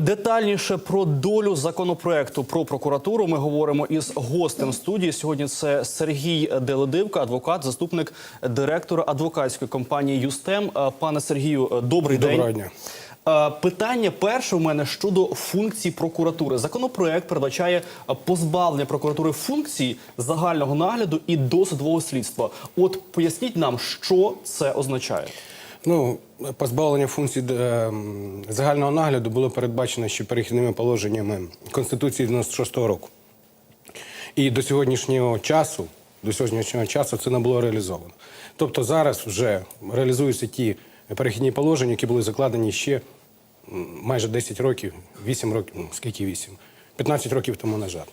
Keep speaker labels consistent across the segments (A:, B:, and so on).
A: Детальніше про долю законопроекту про прокуратуру ми говоримо із гостем студії. Сьогодні це Сергій Деледивка, адвокат, заступник директора адвокатської компанії Юстем. Е, Пане Сергію, добрий
B: Доброго
A: день.
B: дня.
A: Е, Питання перше у мене щодо функцій прокуратури. Законопроект передбачає позбавлення прокуратури функцій загального нагляду і досудового слідства. От поясніть нам, що це означає.
B: Ну, позбавлення функцій е, загального нагляду було передбачено ще перехідними положеннями Конституції 96-го року. І до сьогоднішнього часу, до сьогоднішнього часу це не було реалізовано. Тобто зараз вже реалізуються ті перехідні положення, які були закладені ще майже 10 років, 8 років, ну, скільки 8? 15 років тому назад.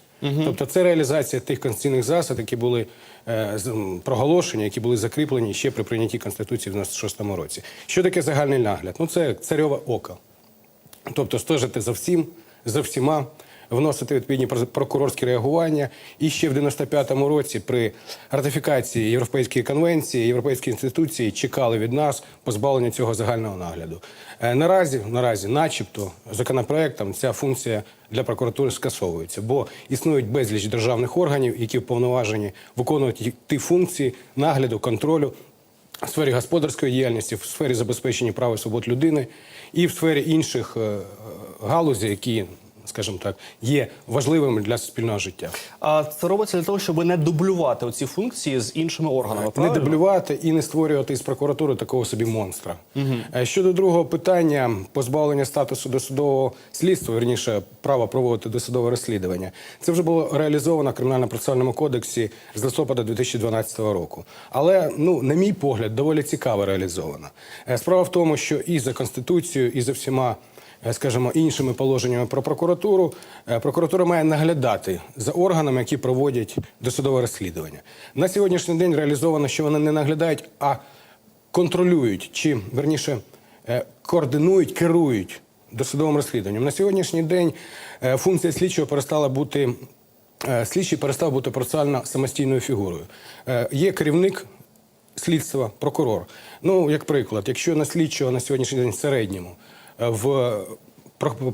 B: Тобто це реалізація тих конституційних засад, які були е, проголошені, які були закріплені ще при прийнятті Конституції в 96-му році. Що таке загальний нагляд? Ну це царьове око. Тобто стежити за всім, за всіма, вносити відповідні про- прокурорські реагування. І ще в 95-му році при ратифікації Європейської конвенції, європейські інституції чекали від нас позбавлення цього загального нагляду. Е, Наразі, наразі, начебто, законопроектом ця функція для прокуратури скасовується, бо існують безліч державних органів, які вповноважені виконувати ті- ті функції нагляду, контролю в сфері господарської діяльності, в сфері забезпечення прав і свобод людини і в сфері інших е, е, галузей, які, скажімо так, є важливими для суспільного життя.
A: А це робиться для того, щоб не дублювати оці функції з іншими органами.
B: Не дублювати і не створювати із прокуратури такого собі монстра. Е, Щодо другого питання позбавлення статусу досудового слідства, верніше права проводити досудове розслідування, це вже було реалізовано в кримінально-процесуальному кодексі з листопада 2012 року. Але, ну, на мій погляд, доволі цікаво реалізовано. Е, Справа в тому, що і за конституцією, і за всіма. Е, Скажімо, іншими положеннями про прокуратуру, е, прокуратура має наглядати за органами, які проводять досудове розслідування. На сьогоднішній день реалізовано, що вони не наглядають, а контролюють чи верніше е, координують, керують досудовим розслідуванням. На сьогоднішній день функція слідчого перестала бути. Слідчий перестав бути процесуально самостійною фігурою. Є керівник слідства, прокурор. Ну, як приклад, якщо на слідчого на сьогоднішній день в середньому в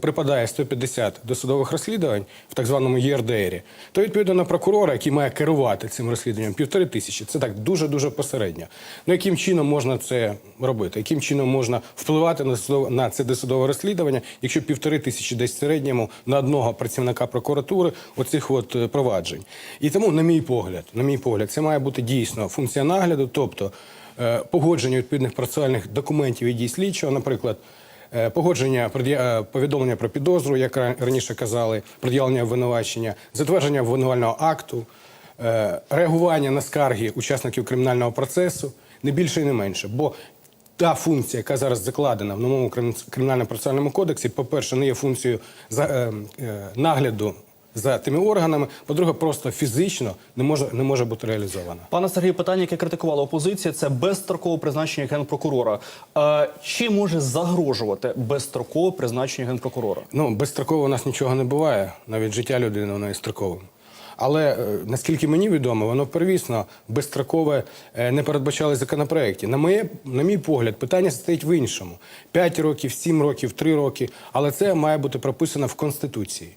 B: припадає 150 досудових розслідувань в так званому ЄРДРі, то відповідно на прокурора, який має керувати цим розслідуванням, півтори тисячі. Це так дуже дуже посередньо. Ну яким чином можна це робити? Яким чином можна впливати на на це досудове розслідування, якщо півтори тисячі десь в середньому на одного працівника прокуратури оцих от е, проваджень? І тому, на мій погляд, на мій погляд, це має бути дійсно функція нагляду, тобто е, погодження відповідних процесуальних документів і дій слідчого, наприклад. Е, Погодження е, повідомлення про підозру, як ра- раніше казали, пред'явлення обвинувачення, затвердження обвинувального акту, е, реагування на скарги учасників кримінального процесу, не більше і не менше. Бо та функція, яка зараз закладена в новому крим- кримінально-процесуальному кодексі, по-перше, не є функцією нагляду за тими органами, по-друге, просто фізично не може, не може бути реалізована.
A: Пане Сергію, питання, яке критикувала опозиція, це безстрокове призначення генпрокурора. Е, чи може загрожувати безстрокове призначення генпрокурора?
B: Ну, безстроково у нас нічого не буває, навіть життя людини воно є строковим. Але е, наскільки мені відомо, воно первісно безстрокове е, не передбачали законопроекті. На моє, на мій погляд, питання стоїть в іншому: 5 років, 7 років, 3 роки. Але це має бути прописано в Конституції.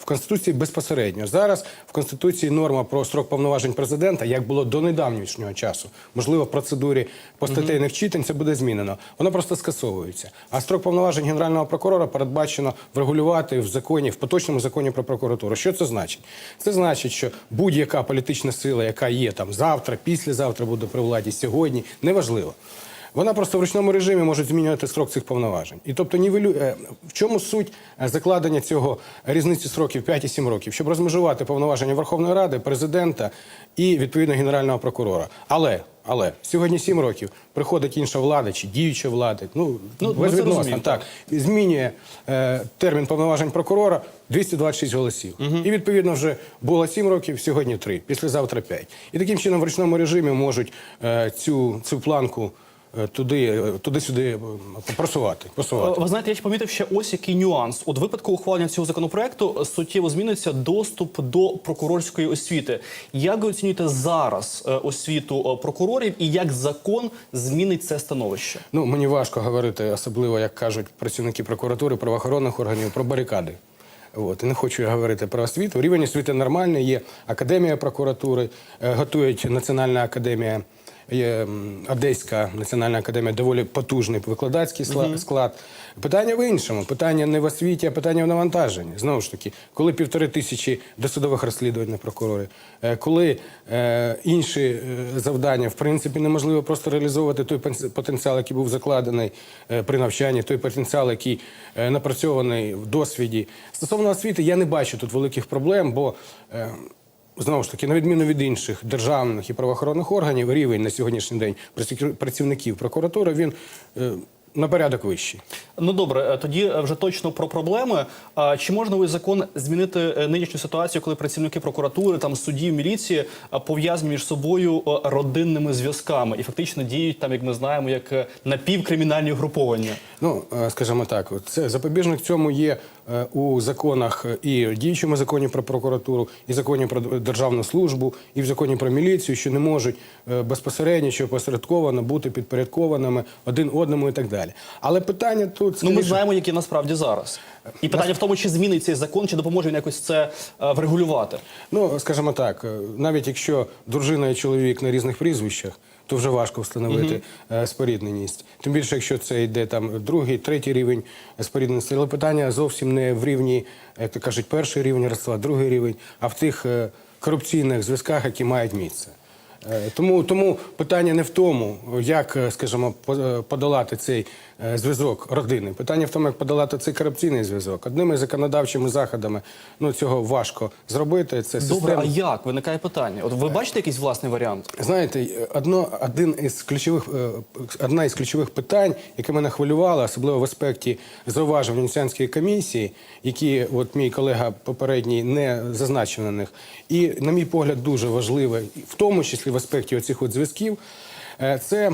B: В Конституції безпосередньо. Зараз в Конституції норма про строк повноважень президента, як було до недавнішнього часу. Можливо, в процедурі постатейних читань це буде змінено. Воно просто скасовується. А строк повноважень генерального прокурора передбачено врегулювати в законі, в поточному законі про прокуратуру. Що це значить? Це значить, що будь-яка політична сила, яка є там завтра, післязавтра буде при владі, сьогодні, неважливо. Вона просто в ручному режимі може змінювати строк цих повноважень. І тобто е, в чому суть е, закладення цього різниці сроків 5 і 7 років, щоб розмежувати повноваження Верховної Ради, президента і відповідно генерального прокурора. Але але сьогодні 7 років приходить інша влада чи діюча влада. Ну,
A: Ну,
B: безвідносно, так змінює е, термін повноважень прокурора 226 голосів. І відповідно вже було 7 років, сьогодні 3, післязавтра 5. І таким чином в ручному режимі можуть е, цю, цю планку туди, е, туди-сюди е, просувати. просувати.
A: Ви знаєте, я ж помітив ще ось який нюанс. От випадку ухвалення цього законопроекту суттєво зміниться доступ до прокурорської освіти. Як ви оцінюєте зараз е, освіту е, прокурорів і як закон змінить це становище?
B: Ну, мені важко говорити, особливо, як кажуть працівники прокуратури, правоохоронних органів, про барикади. От, і не хочу я говорити про освіту. Рівень освіти нормальний, є академія прокуратури, е, готують Національна академія, Одеська національна академія, доволі потужний викладацький склад. Питання в іншому. Питання не в освіті, а питання в навантаженні. Знову ж таки, коли півтори тисячі досудових розслідувань на прокурори, е, коли е, інші е, завдання, в принципі, неможливо просто реалізовувати той потенціал, який був закладений при навчанні, той потенціал, який напрацьований в досвіді. Стосовно освіти, я не бачу тут великих проблем, бо Знову ж таки, на відміну від інших державних і правоохоронних органів, рівень на сьогоднішній день працівників прокуратури він е, на порядок вищий.
A: Ну добре, е, тоді е, вже точно про проблеми. А Чи можна новий закон змінити нинішню ситуацію, коли працівники прокуратури, там судді, міліції пов'язані між собою родинними зв'язками і фактично діють там, як ми знаємо, як напівкримінальні угруповання?
B: Ну, скажімо так, це запобіжник цьому є у законах е, і діючому законі про прокуратуру, і законі про державну службу, і в законі про міліцію, що не можуть е, безпосередньо чи опосередковано бути підпорядкованими один одному і так далі. Але питання тут
A: Ну ми знаємо, які насправді зараз. І питання в тому, чи змінить цей закон, чи допоможе він якось це е, врегулювати.
B: Ну, скажімо так, е, навіть якщо дружина і чоловік на різних прізвищах, то вже важко встановити е, спорідненість. Тим більше, якщо це йде там другий, третій рівень спорідненості. Але питання зовсім не в рівні, як то кажуть, перший рівень родства, другий рівень, а в тих е, корупційних зв'язках, які мають місце. Е, Тому, тому питання не в тому, як, е, скажімо, е, подолати цей зв'язок родини. Питання в тому, як подолати цей корупційний зв'язок. Одними законодавчими заходами ну, цього важко зробити. Це
A: Добре, а як виникає питання? От ви бачите якийсь власний варіант?
B: Знаєте, одно, один із ключових, одна із ключових питань, яке мене хвилювало, особливо в аспекті зауважень Венеціанської комісії, які от мій колега попередній не зазначив на них, і, на мій погляд, дуже важливе, в тому числі в аспекті оцих от зв'язків, е, це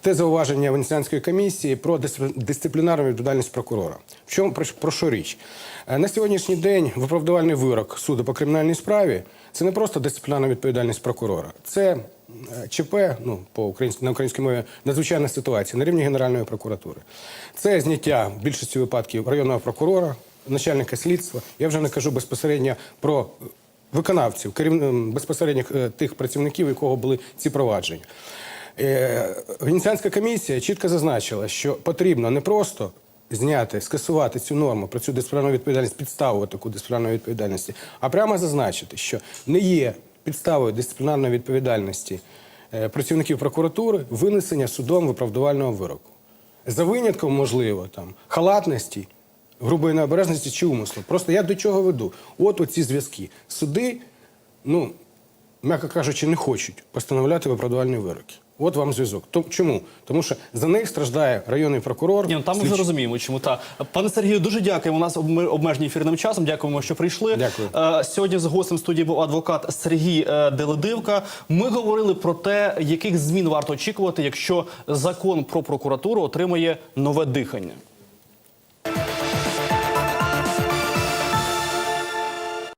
B: те зауваження Венеціанської комісії про дисциплі- дисциплінарну відповідальність прокурора. В чому про, що річ? Е, На сьогоднішній день виправдувальний вирок суду по кримінальній справі це не просто дисциплінарна відповідальність прокурора, це е, ЧП, ну по українській на українській мові надзвичайна ситуація на рівні Генеральної прокуратури. Це зняття в більшості випадків районного прокурора, начальника слідства. Я вже не кажу безпосередньо про виконавців, керів... безпосередньо е, тих працівників, у якого були ці провадження. Е, Венеціанська комісія чітко зазначила, що потрібно не просто зняти, скасувати цю норму про цю дисциплінарну відповідальність, підставу таку дисциплінарної відповідальності, а прямо зазначити, що не є підставою дисциплінарної відповідальності е, працівників прокуратури винесення судом виправдувального вироку. За винятком, можливо, там халатності, грубої необережності чи умислу. Просто я до чого веду? От оці зв'язки. Суди, ну, м'яко кажучи, не хочуть постановляти виправдувальні вироки. От вам зв'язок. То- Чому? Тому що за них страждає районний прокурор.
A: Ні, ну там ми
B: слідчий.
A: вже розуміємо, чому та пане Сергію, дуже дякуємо. У нас обмежені ефірним часом. Дякуємо, що прийшли.
B: Дякую.
A: Е, Сьогодні з гостем студії був адвокат Сергій е, Деледивка. Ми говорили про те, яких змін варто очікувати, якщо закон про прокуратуру отримає нове дихання.